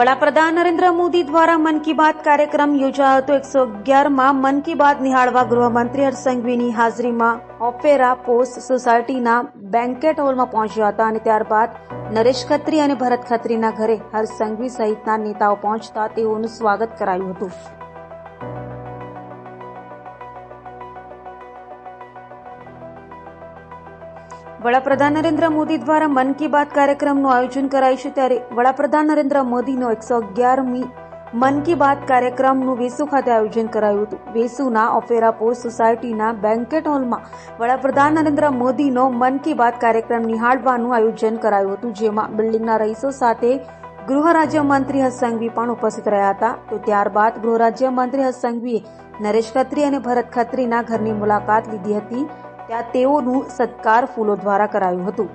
વડાપ્રધાન નરેન્દ્ર મોદી દ્વારા મન કી બાત કાર્યક્રમ યોજાયો હતો એકસો અગિયારમાં. મન કી બાત નિહાળવા ગૃહમંત્રી હરસંઘવીની હાજરીમાં ઓપેરા પોસ્ટ સોસાયટીના બેન્કેટ હોલમાં પહોંચ્યા હતા અને ત્યારબાદ નરેશ ખત્રી અને ભરત ખત્રીના ઘરે હરસંઘવી સહિતના નેતાઓ પહોંચતા તેઓનું સ્વાગત કરાયું હતું. વડાપ્રધાન નરેન્દ્ર મોદી દ્વારા મન કી બાત કાર્યક્રમનું આયોજન કરાયું છે ત્યારે વડાપ્રધાન નરેન્દ્ર મોદીનો એકસો અગિયારમી મન કી બાત કાર્યક્રમનું વેસુ ખાતે આયોજન કરાયું હતું. વેસુના ઓફેરા પોસ્ટ સોસાયટીના બેન્કેટ હોલમાં વડાપ્રધાન નરેન્દ્ર મોદીનો મન કી બાત કાર્યક્રમ નિહાળવાનું આયોજન કરાયું હતું, જેમાં બિલ્ડિંગના રહીશો સાથે ગૃહ રાજ્યમંત્રી હર્ષ સંઘવી પણ ઉપસ્થિત રહ્યા હતા. તો ત્યારબાદ ગૃહ રાજ્યમંત્રી હર્ષ સંઘવીએ નરેશ ખત્રી અને ભરત ખત્રીના ઘરની મુલાકાત લીધી હતી. ત્યાં તેઓનું સત્કાર ફૂલો દ્વારા કરાયું હતું.